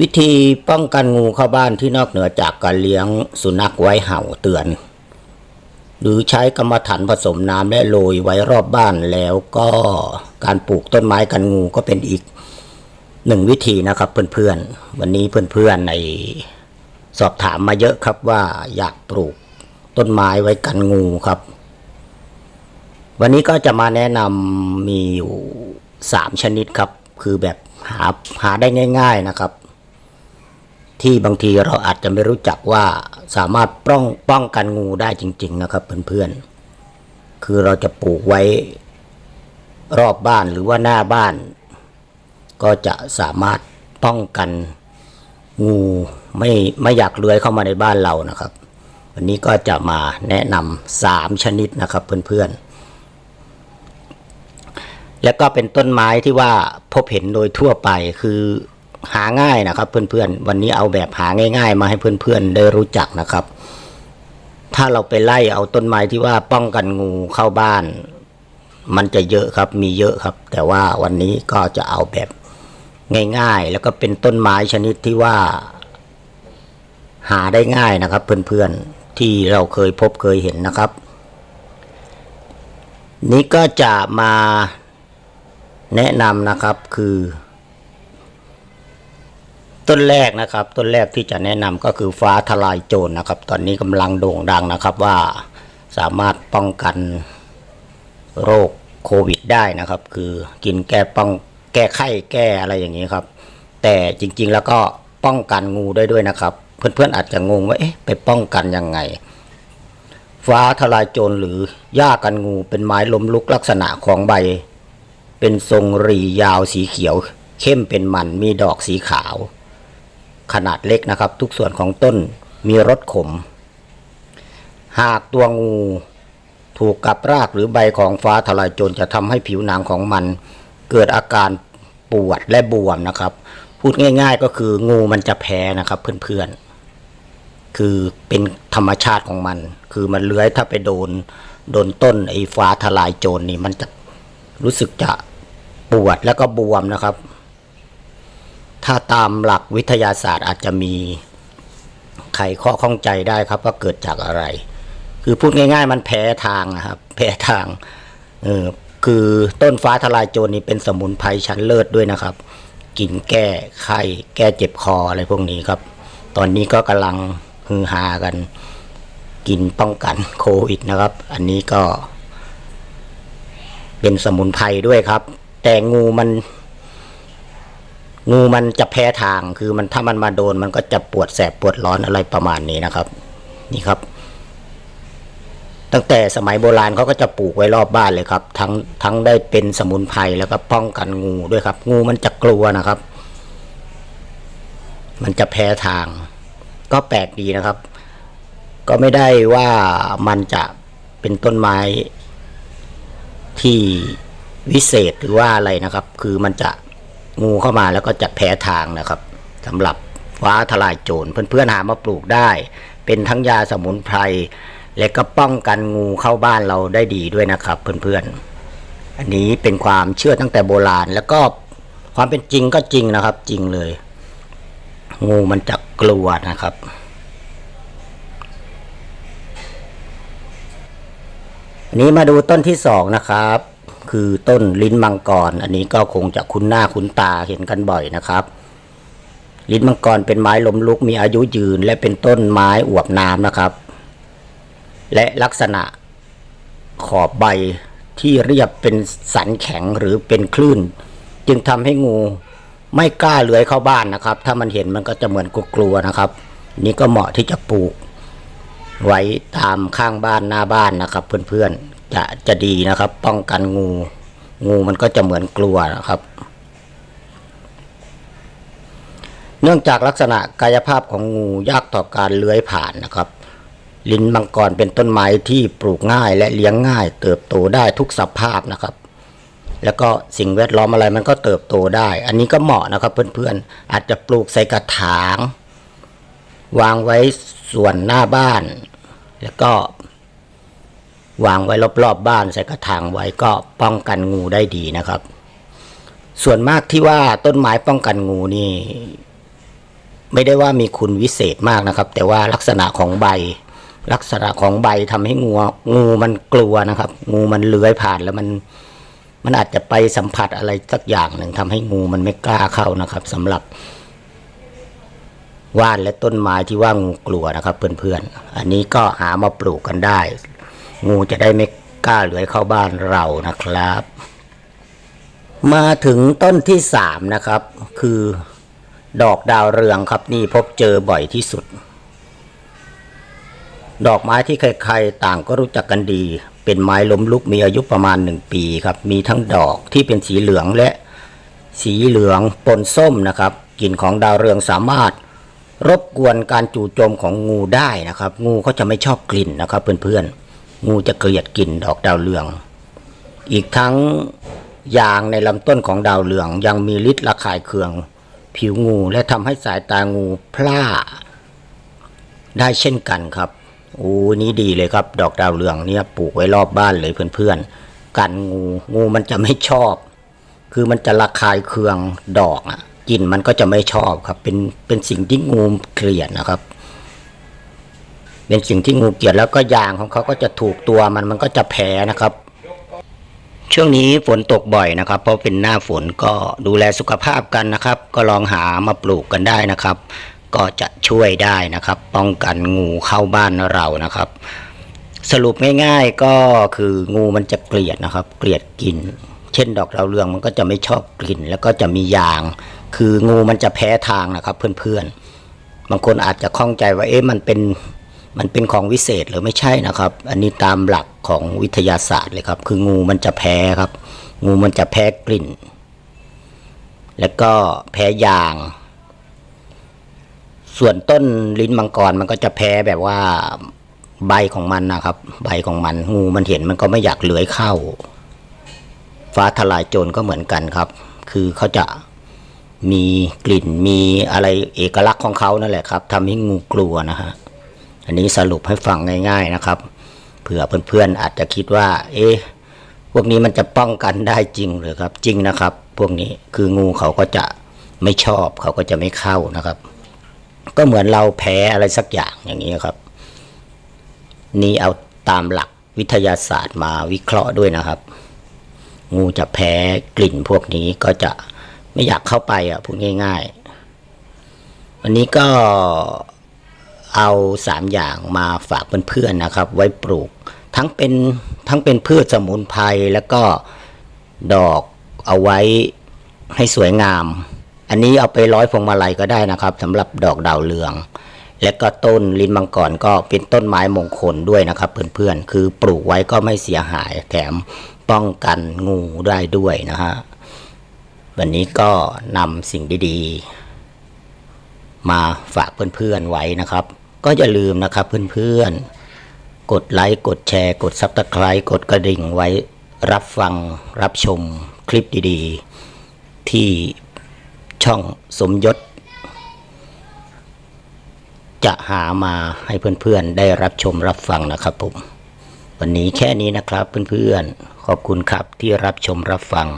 วิธีป้องกันงูเข้าบ้านที่นอกเหนือจากการเลี้ยงสุนัขไว้เห่าเตือน หรือใช้กรรมฐานผสมน้ำและโรยไว้รอบบ้านแล้วก็การปลูกต้นไม้กันงูก็เป็นอีกหนึ่งวิธีนะครับเพื่อนๆ วันนี้เพื่อนๆในสอบถามมาเยอะครับว่าอยากปลูกต้นไม้ไว้กันงูครับ วันนี้ก็จะมาแนะนำมีอยู่สามชนิดครับ คือแบบหาหาได้ง่าย ๆนะครับ ที่บางทีเราอาจจะไม่รู้จักว่าสามารถป้องป้องกันงูได้จริง ๆ นะครับเพื่อนๆ คือเราจะปลูกไว้รอบบ้านหรือว่าหน้าบ้าน ก็จะสามารถป้องกันงูไม่ไม่อยากเลื้อยเข้ามาในบ้านเรานะครับ วันนี้ก็จะมาแนะนำสามชนิดนะครับเพื่อนๆ แล้วก็เป็นต้นไม้ที่ว่าพบเห็นโดยทั่วไปคือ หาง่ายนะครับ เพื่อนๆ วันนี้เอาแบบหาง่าย ๆ มาให้เพื่อนๆได้รู้จักนะครับ ถ้าเราไปไล่เอาต้นไม้ที่ว่าป้องกันงูเข้าบ้าน มันจะเยอะครับมีเยอะครับ แต่ว่าวันนี้ก็จะเอาแบบง่าย ๆ แล้วก็เป็นต้นไม้ชนิดที่ว่า หาได้ง่ายนะครับ เพื่อนๆที่เราเคยพบเคยเห็นนะครับ นี้ก็จะมาแนะนำนะครับคือ ต้นแรกนะครับต้นแรกที่จะแนะนำก็คือฟ้าทลายโจรนะครับ ตอนนี้กำลังโด่งดังนะครับว่าสามารถป้องกันโรคโควิดได้นะครับ คือกินแก้ป้องแก้ไข้แก้อะไรอย่างนี้ครับ แต่จริงๆแล้วก็ป้องกันงูได้ด้วยนะครับ เพื่อนๆอาจจะงงว่าเอ๊ะไปป้องกันยังไง ฟ้าทลายโจรหรือหญ้ากันงูเป็นไม้ล้มลุกลักษณะของใบ เป็นทรงรียาวสีเขียว เข้มเป็นมันมีดอกสีขาว ขนาดเล็กนะครับ ทุกส่วนของต้นมีรสขม หากตัวงูถูกกับรากหรือใบของฟ้าทลายโจรจะทำให้ผิวหนังของมัน เกิดอาการปวดและบวมนะครับ พูดง่าย ๆ ก็คืองูมันจะแพ้นะครับเพื่อนๆ คือเป็นธรรมชาติของมัน คือมันเลื้อยถ้าไปโดนโดนต้นไอ้ฟ้าทลายโจรนี่มันจะรู้สึกจะปวดแล้วก็บวมนะครับ ถ้าตามหลักวิทยาศาสตร์อาจจะมีไขข้อข้องใจได้ครับว่าเกิดจากอะไร คือพูดง่ายๆ มันแพ้ทางนะครับ แพ้ทางเออคือต้นฟ้าทลายโจรนี่เป็นสมุนไพรชั้นเลิศด้วยนะครับกินแก้ไข้แก้เจ็บคออะไรพวกนี้ครับ ตอนนี้ก็กำลังฮือฮากัน กินป้องกันโควิดนะครับ อันนี้ก็ เป็นสมุนไพรด้วยครับ แต่งูมัน งูมันจะแพ้ทางคือมันถ้ามันมาโดนมันก็จะปวดแสบปวดร้อนอะไรประมาณนี้นะครับ นี่ครับ ตั้งแต่สมัยโบราณเขาก็จะปลูกไว้รอบบ้านเลยครับ ทั้งทั้งได้เป็นสมุนไพรแล้วก็ป้องกันงูด้วยครับ งูมันจะกลัวนะครับ มันจะแพ้ทาง ก็แปลกดีนะครับ ก็ไม่ได้ว่ามันจะเป็นต้นไม้ที่วิเศษหรือว่าอะไรนะครับ คือมันจะ งูเข้ามาแล้วก็จะแพ้ทางนะครับสำหรับฟ้าทลายโจรเพื่อนๆหามาปลูกได้ เป็นทั้งยาสมุนไพรและก็ป้องกันงูเข้าบ้านเราได้ดีด้วยนะครับ เพื่อนๆ อันนี้เป็นความเชื่อตั้งแต่โบราณ แล้วก็ความเป็นจริงก็จริงนะครับ จริงเลย งูมันจะกลัวนะครับนนี้มาดูต้นที่สองนะครับ คือต้นลิ้นมังกร อันนี้ก็คงจะคุ้นหน้าคุ้นตาเห็นกันบ่อยนะครับ ลิ้นมังกรเป็นไม้ล้มลุกมีอายุยืน และเป็นต้นไม้อวบน้ำนะครับ และลักษณะขอบใบที่เรียบเป็นสันแข็งหรือเป็นคลื่น จึงทำให้งูไม่กล้าเลื้อยเข้าบ้านนะครับ ถ้ามันเห็นมันก็จะเหมือนกลัวๆนะครับ นี่ก็เหมาะที่จะปลูก ไว้ตามข้างบ้านหน้าบ้านนะครับ เพื่อนๆ จะจะดีนะครับ ป้องกันงู งูมันก็จะเหมือนกลัวนะครับ เนื่องจากลักษณะกายภาพของงูยากต่อการเลื้อยผ่านนะครับ ลิ้นมังกรเป็นต้นไม้ที่ปลูกง่ายและเลี้ยงง่าย เติบโตได้ทุกสภาพนะครับแล้วก็สิ่งแวดล้อมอะไรมันก็เติบโตได้ อันนี้ก็เหมาะนะครับเพื่อนๆ อาจจะปลูกใส่กระถาง วางไว้ส่วนหน้าบ้าน แล้วก็ วางไว้รอบๆบบ้านใส่กระถางไว้ก็ป้องกันงูได้ดีนะครับ ส่วนมากที่ว่าต้นไม้ป้องกันงูนี่ ไม่ได้ว่ามีคุณวิเศษมากนะครับ แต่ว่าลักษณะของใบ ลักษณะของใบทำให้งูงูมันกลัวนะครับ งูมันเลื้อยผ่านแล้วมัน มันอาจจะไปสัมผัสอะไรสักอย่างหนึ่งทำให้งูมันไม่กล้าเข้านะครับสำหรับว่านและต้นไม้ที่ว่างูกลัวนะครับ เพื่อนๆ อันนี้ก็หามาปลูกกันได้ งูจะได้ไม่กล้าเลื้อยเข้าบ้านเรานะครับ มาถึงต้นที่สามนะครับ คือดอกดาวเรืองครับนี่พบเจอบ่อยที่สุด ดอกไม้ที่ใครๆต่างก็รู้จักกันดี เป็นไม้ล้มลุกมีอายุประมาณหนึ่งปีครับ มีทั้งดอกที่เป็นสีเหลืองและสีเหลืองปนส้มนะครับกลิ่นของดาวเรืองสามารถ รบกวนการจู่โจมของงูได้นะครับ งูเขาจะไม่ชอบกลิ่นนะครับเพื่อนๆ งูจะเกลียดกลิ่นดอกดาวเรือง อีกทั้งยางในลำต้นของดาวเรือง ยังมีฤทธิ์ระคายเคือง ผิวงูและทำให้สายตางูพร่า ได้เช่นกันครับโอ้นี้ดีเลยครับ ดอกดาวเรืองเนี่ยปลูกไว้รอบบ้านเลยเพื่อนๆ กันงูงูมันจะไม่ชอบ คือมันจะระคายเคืองดอกอะกลิ่นมันก็จะไม่ชอบครับ เป็นเป็นสิ่งที่งูเกลียดนะครับ เป็นสิ่งที่งูเกลียดแล้วก็ยางของเขาก็จะถูกตัวมันมันก็จะแพ้นะครับ ช่วงนี้ฝนตกบ่อยนะครับ เพราะเป็นหน้าฝนก็ดูแลสุขภาพกันนะครับ ก็ลองหามาปลูกกันได้นะครับ ก็จะช่วยได้นะครับ ป้องกันงูเข้าบ้านเรานะครับ สรุปง่ายๆก็คืองูมันจะเกลียดนะครับ เกลียดกลิ่นเช่น ดอกดาวเรืองมันก็จะไม่ชอบกลิ่น แล้วก็จะมียาง คืองูมันจะแพ้ทางนะครับ เพื่อนๆบางคนอาจจะข้องใจว่าเอ๊ะมันเป็น มันเป็นของวิเศษหรือไม่ใช่นะครับ อันนี้ตามหลักของวิทยาศาสตร์เลยครับ คืองูมันจะแพ้ครับ งูมันจะแพ้กลิ่น แล้วก็แพ้ยาง ส่วนต้นลิ้นมังกรมันก็จะแพ้แบบว่าใบของมันนะครับ ใบของมัน งูมันเห็นมันก็ไม่อยากเลื้อยเข้า ฟ้าทลายโจรก็เหมือนกันครับ คือเขาจะมีกลิ่นมีอะไรเอกลักษณ์ของเขานั่นแหละครับทำให้งูกลัวนะฮะ อันนี้สรุปให้ฟังง่าย ๆนะครับ เผื่อเพื่อนๆอาจจะคิดว่า เอ๊ะพวกนี้มันจะป้องกันได้จริงหรือครับ จริงนะครับ พวกนี้คืองูเขาก็จะไม่ชอบเขาก็จะไม่เข้านะครับ ก็เหมือนเราแพ้อะไรสักอย่างอย่างนี้ครับ นี่เอาตามหลักวิทยาศาสตร์มาวิเคราะห์ด้วยนะครับ งูจะแพ้กลิ่นพวกนี้ก็จะไม่อยากเข้าไปอะพูดง่าย ๆ วันนี้ก็ เอาสามอย่างมาฝากเพื่อนๆนะครับ ไว้ปลูก ทั้งเป็นทั้งเป็นพืชสมุนไพรแล้วก็ดอกเอาไว้ให้สวยงาม อันนี้เอาไปร้อยพวงมาลัยก็ได้นะครับสำหรับดอกดาวเรือง และก็ต้นลิ้นมังกรก็เป็นต้นไม้มงคลด้วยนะครับ เพื่อนๆ คือปลูกไว้ก็ไม่เสียหายแถมป้องกันงูได้ด้วยนะฮะวันนี้ก็นำสิ่งดีๆ มาฝากเพื่อนๆไว้นะครับ ก็อย่าลืมนะครับเพื่อนๆ กดไลค์กดแชร์ กดซับสไครต์กดกระดิ่งไว้รับฟังรับชมคลิปดีๆ ที่ช่องสมยศ จะหามาให้เพื่อนๆ ได้รับชมรับฟังนะครับผม วันนี้แค่นี้นะครับเพื่อนๆ ขอบคุณครับที่รับชมรับฟัง